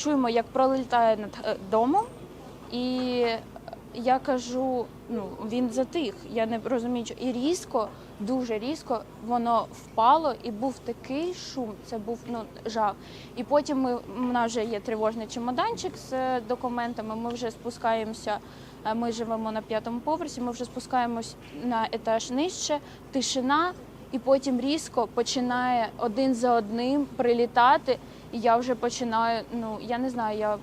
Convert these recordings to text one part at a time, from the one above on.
чуємо, як пролітає над е, домом, і я кажу: ну він затих. Я не розумію, що і різко, дуже різко воно впало, і був такий шум. Це був ну жах. І потім ми у нас вже є тривожний чемоданчик з е, документами. Ми вже спускаємося. е, Ми живемо на п'ятому поверсі. Ми вже спускаємось на етаж нижче. Тишина, і потім різко починає один за одним прилітати. І я вже починаю. Ну я не знаю, я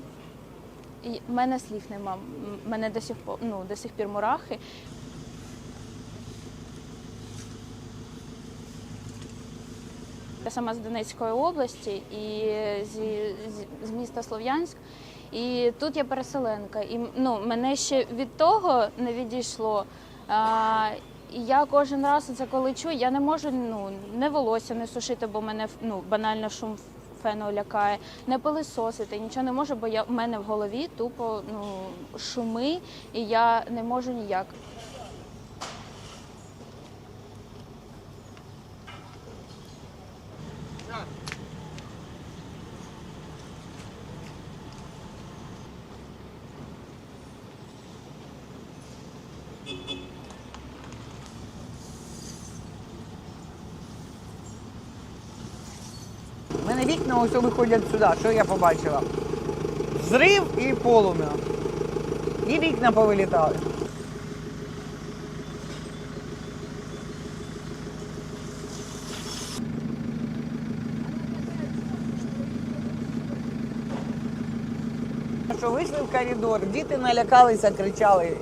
в мене слів нема. Мене до сих ну, до сих пір мурахи. Я сама з Донецької області і зі, з, з міста Слов'янськ. І тут я переселенка. І ну, мене ще від того не відійшло. А, і я кожен раз це коли чую, я не можу ну, не волосся не сушити, бо мене ну, банально шум фену лякає, не пилисосити, нічого не можу, бо я, в мене в голові тупо ну, шуми, і я не можу ніяк. У мене вікна ось виходять сюди. Що я побачила? Зрив і полум'я. І вікна повилітали. Що вийшли в коридор, діти налякалися, кричали.